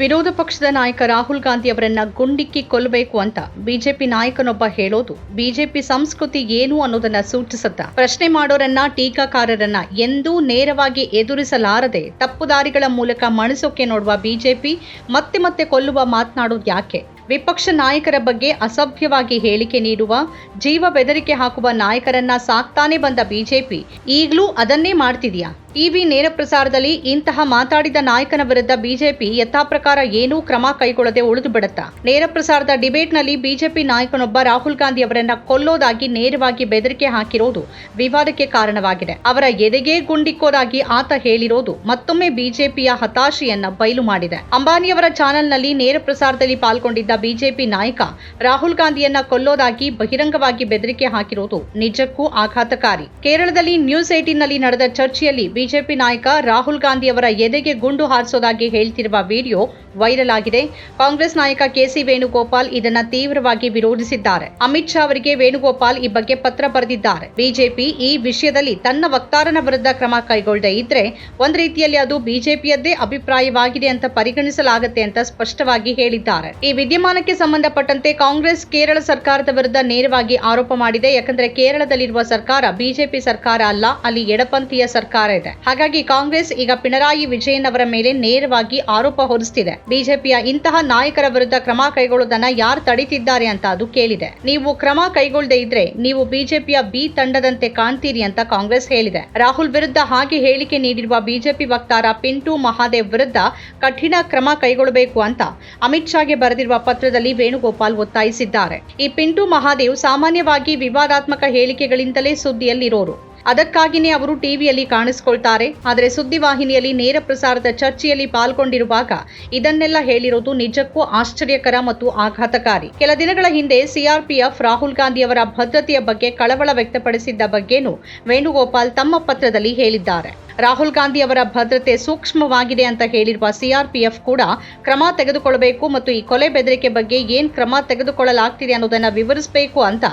ವಿರೋಧ ಪಕ್ಷದ ನಾಯಕ ರಾಹುಲ್ ಗಾಂಧಿ ಅವರನ್ನ ಗುಂಡಿಕ್ಕಿ ಕೊಲ್ಲಬೇಕು ಅಂತ ಬಿಜೆಪಿ ನಾಯಕನೊಬ್ಬ ಹೇಳೋದು, ಬಿಜೆಪಿ ಸಂಸ್ಕೃತಿ ಏನು ಅನ್ನೋದನ್ನ ಸೂಚಿಸುತ್ತ? ಪ್ರಶ್ನೆ ಮಾಡೋರನ್ನ ಟೀಕಾಕಾರರನ್ನ ಎಂದೂ ನೇರವಾಗಿ ಎದುರಿಸಲಾರದೆ ತಪ್ಪುದಾರಿಗಳ ಮೂಲಕ ಮಣಿಸೋಕೆ ನೋಡುವ ಬಿಜೆಪಿ, ಮತ್ತೆ ಮತ್ತೆ ಕೊಲ್ಲುವ ಮಾತನಾಡೋದು ಯಾಕೆ? ವಿಪಕ್ಷ ನಾಯಕರ ಬಗ್ಗೆ ಅಸಭ್ಯವಾಗಿ ಹೇಳಿಕೆ ನೀಡುವ, ಜೀವ ಬೆದರಿಕೆ ಹಾಕುವ ನಾಯಕರನ್ನ ಸಾಕ್ತಾನೆ ಬಂದ ಬಿಜೆಪಿ, ಈಗಲೂ ಅದನ್ನೇ ಮಾಡ್ತಿದ್ಯಾ? ಟಿವಿ ನೇರ ಪ್ರಸಾರದಲ್ಲಿ ಇಂತಹ ಮಾತಾಡಿದ ನಾಯಕನ ವಿರುದ್ಧ ಬಿಜೆಪಿ ಯಥಾಪ್ರಕಾರ ಏನೂ ಕ್ರಮ ಕೈಗೊಳ್ಳದೆ ಉಳಿದು ಬಿಡುತ್ತಾ? ನೇರ ಪ್ರಸಾರದ ಡಿಬೇಟ್ನಲ್ಲಿ ಬಿಜೆಪಿ ನಾಯಕನೊಬ್ಬ ರಾಹುಲ್ ಗಾಂಧಿ ಅವರನ್ನ ಕೊಲ್ಲೋದಾಗಿ ನೇರವಾಗಿ ಬೆದರಿಕೆ ಹಾಕಿರೋದು ವಿವಾದಕ್ಕೆ ಕಾರಣವಾಗಿದೆ. ಅವರ ಎದೆಗೆ ಗುಂಡಿಕ್ಕೋದಾಗಿ ಆತ ಹೇಳಿರೋದು ಮತ್ತೊಮ್ಮೆ ಬಿಜೆಪಿಯ ಹತಾಶೆಯನ್ನ ಬಯಲು ಮಾಡಿದೆ. ಅಂಬಾನಿಯವರ ಚಾನೆಲ್ನಲ್ಲಿ ನೇರ ಪ್ರಸಾರದಲ್ಲಿ ಪಾಲ್ಗೊಂಡಿದ್ದ ಬಿಜೆಪಿ ನಾಯಕ ರಾಹುಲ್ ಗಾಂಧಿಯನ್ನ ಕೊಲ್ಲೋದಾಗಿ ಬಹಿರಂಗವಾಗಿ ಬೆದರಿಕೆ ಹಾಕಿರೋದು ನಿಜಕ್ಕೂ ಆಘಾತಕಾರಿ. ಕೇರಳದಲ್ಲಿ ನ್ಯೂಸ್ ಏಟೀನ್ನಲ್ಲಿ ನಡೆದ ಚರ್ಚೆಯಲ್ಲಿ ಬಿಜೆಪಿ ನಾಯಕ ರಾಹುಲ್ ಗಾಂಧಿ ಅವರ ಎದೆಗೆ ಗುಂಡು ಹಾರಿಸೋದಾಗಿ ಹೇಳ್ತಿರುವ ವಿಡಿಯೋ ವೈರಲ್ ಆಗಿದೆ. ಕಾಂಗ್ರೆಸ್ ನಾಯಕ ಕೆಸಿ ವೇಣುಗೋಪಾಲ್ ಇದನ್ನ ತೀವ್ರವಾಗಿ ವಿರೋಧಿಸಿದ್ದಾರೆ. ಅಮಿತ್ ಶಾ ಅವರಿಗೆ ವೇಣುಗೋಪಾಲ್ ಈ ಬಗ್ಗೆ ಪತ್ರ ಬರೆದಿದ್ದಾರೆ. ಬಿಜೆಪಿ ಈ ವಿಷಯದಲ್ಲಿ ತನ್ನ ವಕ್ತಾರನ ವಿರುದ್ಧ ಕ್ರಮ ಕೈಗೊಳ್ಳದೆ ಇದ್ರೆ ಒಂದ್ ರೀತಿಯಲ್ಲಿ ಅದು ಬಿಜೆಪಿಯದ್ದೇ ಅಭಿಪ್ರಾಯವಾಗಿದೆ ಅಂತ ಪರಿಗಣಿಸಲಾಗುತ್ತೆ ಅಂತ ಸ್ಪಷ್ಟವಾಗಿ ಹೇಳಿದ್ದಾರೆ. ಈ ವಿದ್ಯಮಾನಕ್ಕೆ ಸಂಬಂಧಪಟ್ಟಂತೆ ಕಾಂಗ್ರೆಸ್ ಕೇರಳ ಸರ್ಕಾರದ ವಿರುದ್ಧ ನೇರವಾಗಿ ಆರೋಪ ಮಾಡಿದೆ. ಯಾಕಂದ್ರೆ ಕೇರಳದಲ್ಲಿರುವ ಸರ್ಕಾರ ಬಿಜೆಪಿ ಸರ್ಕಾರ ಅಲ್ಲ, ಅಲ್ಲಿ ಎಡಪಂಥೀಯ ಸರ್ಕಾರ ಇದೆ. ಹಾಗಾಗಿ ಕಾಂಗ್ರೆಸ್ ಈಗ ಪಿಣರಾಯಿ ವಿಜಯನ್ ಅವರ ಮೇಲೆ ನೇರವಾಗಿ ಆರೋಪ ಹೊರಿಸ್ತಿದೆ. ಬಿಜೆಪಿಯ ಇಂತಹ ನಾಯಕರ ವಿರುದ್ಧ ಕ್ರಮ ಕೈಗೊಳ್ಳುವುದನ್ನ ಯಾರು ತಡೀತಿದ್ದಾರೆ ಅಂತ ಅದು ಕೇಳಿದೆ. ನೀವು ಕ್ರಮ ಕೈಗೊಳ್ಳದೆ ಇದ್ರೆ ನೀವು ಬಿಜೆಪಿಯ ಬಿ ತಂಡದಂತೆ ಕಾಣ್ತೀರಿ ಅಂತ ಕಾಂಗ್ರೆಸ್ ಹೇಳಿದೆ. ರಾಹುಲ್ ವಿರುದ್ಧ ಹಾಗೆ ಹೇಳಿಕೆ ನೀಡಿರುವ ಬಿಜೆಪಿ ವಕ್ತಾರ ಪಿಂಟು ಮಹಾದೇವ್ ವಿರುದ್ಧ ಕಠಿಣ ಕ್ರಮ ಕೈಗೊಳ್ಳಬೇಕು ಅಂತ ಅಮಿತ್ ಶಾಗೆ ಬರೆದಿರುವ ಪತ್ರದಲ್ಲಿ ವೇಣುಗೋಪಾಲ್ ಒತ್ತಾಯಿಸಿದ್ದಾರೆ. ಈ ಪಿಂಟು ಮಹಾದೇವ್ ಸಾಮಾನ್ಯವಾಗಿ ವಿವಾದಾತ್ಮಕ ಹೇಳಿಕೆಗಳಿಂದಲೇ ಸುದ್ದಿಯಲ್ಲಿರೋರು. ಅದಕ್ಕಾಗಿಯೇ ಅವರು ಟಿವಿಯಲ್ಲಿ ಕಾಣಿಸ್ಕೊಳ್ತಾರೆ. ಆದರೆ ಸುದ್ದಿವಾಹಿನಿಯಲ್ಲಿ ನೇರ ಪ್ರಸಾರದ ಚರ್ಚೆಯಲ್ಲಿ ಪಾಲ್ಗೊಂಡಿರುವಾಗ ಇದನ್ನೆಲ್ಲ ಹೇಳಿರೋದು ನಿಜಕ್ಕೂ ಆಶ್ಚರ್ಯಕರ ಮತ್ತು ಆಘಾತಕಾರಿ. ಕೆಲ ದಿನಗಳ ಹಿಂದೆ ಸಿಆರ್ಪಿಎಫ್ ರಾಹುಲ್ ಗಾಂಧಿ ಅವರ ಭದ್ರತೆಯ ಬಗ್ಗೆ ಕಳವಳ ವ್ಯಕ್ತಪಡಿಸಿದ್ದ ಬಗ್ಗೆನೂ ವೇಣುಗೋಪಾಲ್ ತಮ್ಮ ಪತ್ರದಲ್ಲಿ ಹೇಳಿದ್ದಾರೆ. ರಾಹುಲ್ ಗಾಂಧಿ ಅವರ ಭದ್ರತೆ ಸೂಕ್ಷ್ಮವಾಗಿದೆ ಅಂತ ಹೇಳಿರುವ ಸಿಆರ್ಪಿಎಫ್ ಕೂಡ ಕ್ರಮ ತೆಗೆದುಕೊಳ್ಳಬೇಕು ಮತ್ತು ಈ ಕೊಲೆ ಬೆದರಿಕೆ ಬಗ್ಗೆ ಏನ್ ಕ್ರಮ ತೆಗೆದುಕೊಳ್ಳಲಾಗ್ತಿದೆ ಅನ್ನೋದನ್ನ ವಿವರಿಸಬೇಕು ಅಂತ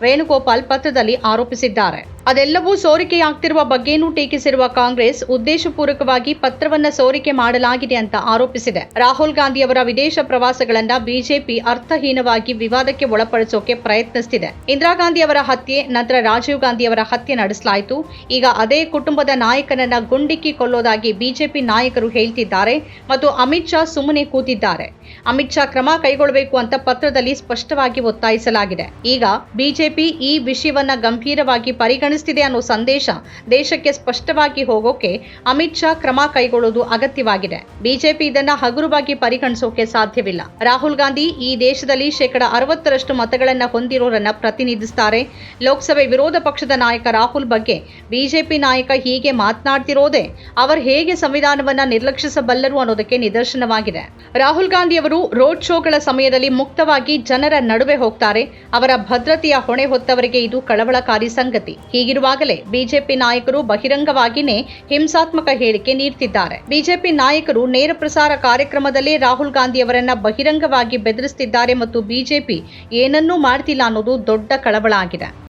ವೇಣುಗೋಪಾಲ್ ಪತ್ರದಲ್ಲಿ ಆರೋಪಿಸಿದ್ದಾರೆ. ಅದೆಲ್ಲವೂ ಸೋರಿಕೆಯಾಗ್ತಿರುವ ಬಗ್ಗೆನೂ ಟೀಕಿಸಿರುವ ಕಾಂಗ್ರೆಸ್ ಉದ್ದೇಶಪೂರ್ವಕವಾಗಿ ಪತ್ರವನ್ನ ಸೋರಿಕೆ ಮಾಡಲಾಗಿದೆ ಅಂತ ಆರೋಪಿಸಿದೆ. ರಾಹುಲ್ ಗಾಂಧಿ ಅವರ ವಿದೇಶ ಪ್ರವಾಸಗಳನ್ನ ಬಿಜೆಪಿ ಅರ್ಥಹೀನವಾಗಿ ವಿವಾದಕ್ಕೆ ಒಳಪಡಿಸೋಕೆ ಪ್ರಯತ್ನಿಸುತ್ತಿದೆ ಇಂದಿರಾ ಗಾಂಧಿ ಅವರ ಹತ್ಯೆ, ನಂತರ ರಾಜೀವ್ ಗಾಂಧಿ ಅವರ ಹತ್ಯೆ ನಡೆಸಲಾಯಿತು. ಈಗ ಅದೇ ಕುಟುಂಬದ ನಾಯಕನನ್ನ ಗುಂಡಿಕ್ಕಿ ಕೊಲ್ಲೋದಾಗಿ ಬಿಜೆಪಿ ನಾಯಕರು ಹೇಳ್ತಿದ್ದಾರೆ ಮತ್ತು ಅಮಿತ್ ಶಾ ಸುಮ್ಮನೆ ಕೂತಿದ್ದಾರೆ. ಅಮಿತ್ ಶಾ ಕ್ರಮ ಕೈಗೊಳ್ಳಬೇಕು ಅಂತ ಪತ್ರದಲ್ಲಿ ಸ್ಪಷ್ಟವಾಗಿ ಒತ್ತಾಯಿಸಲಾಗಿದೆ. ಈಗ ಬಿಜೆಪಿ ಈ ವಿಷಯವನ್ನ ಗಂಭೀರವಾಗಿ ಪರಿಗಣಿಸುತ್ತಿದೆ ಅನ್ನೋ ಸಂದೇಶ ದೇಶಕ್ಕೆ ಸ್ಪಷ್ಟವಾಗಿ ಹೋಗೋಕೆ ಅಮಿತ್ ಶಾ ಕ್ರಮ ಕೈಗೊಳ್ಳುವುದು ಅಗತ್ಯವಾಗಿದೆ. ಬಿಜೆಪಿ ಇದನ್ನ ಹಗುರವಾಗಿ ಪರಿಗಣಿಸೋಕೆ ಸಾಧ್ಯವಿಲ್ಲ. ರಾಹುಲ್ ಗಾಂಧಿ ಈ ದೇಶದಲ್ಲಿ ಶೇಕಡ ಅರವತ್ತರಷ್ಟು ಮತಗಳನ್ನ ಹೊಂದಿರೋರನ್ನ ಪ್ರತಿನಿಧಿಸುತ್ತಾರೆ ಲೋಕಸಭೆ ವಿರೋಧ ಪಕ್ಷದ ನಾಯಕ ರಾಹುಲ್ ಬಗ್ಗೆ ಬಿಜೆಪಿ ನಾಯಕ ಹೀಗೆ ಮಾತನಾಡ್ತಿರೋದೇ ಅವರು ಹೇಗೆ ಸಂವಿಧಾನವನ್ನ ನಿರ್ಲಕ್ಷಿಸಬಲ್ಲರು ಅನ್ನೋದಕ್ಕೆ ನಿದರ್ಶನವಾಗಿದೆ. ರಾಹುಲ್ ಗಾಂಧಿ ಅವರು ರೋಡ್ ಶೋಗಳ ಸಮಯದಲ್ಲಿ ಮುಕ್ತವಾಗಿ ಜನರ ನಡುವೆ ಹೋಗ್ತಾರೆ. ಅವರ ಭದ್ರತೆಯ ಹೊಣೆ ಹೊತ್ತವರಿಗೆ ಇದು ಕಳವಳಕಾರಿ ಸಂಗತಿ. ಹೀಗಿರುವಾಗಲೇ ಬಿಜೆಪಿ ನಾಯಕರು ಬಹಿರಂಗವಾಗಿಯೇ ಹಿಂಸಾತ್ಮಕ ಹೇಳಿಕೆ ನೀಡುತ್ತಿದ್ದಾರೆ ಬಿಜೆಪಿ ನಾಯಕರು ನೇರ ಪ್ರಸಾರ ಕಾರ್ಯಕ್ರಮದಲ್ಲಿ ರಾಹುಲ್ ಗಾಂಧಿ ಅವರನ್ನ ಬಹಿರಂಗವಾಗಿ ಬೆದರಿಸುತ್ತಿದ್ದಾರೆ ಮತ್ತು ಬಿಜೆಪಿ ಏನನ್ನೂ ಮಾಡ್ತಿಲ್ಲ ಅನ್ನೋದು ದೊಡ್ಡ ಕಳವಳ ಆಗಿದೆ.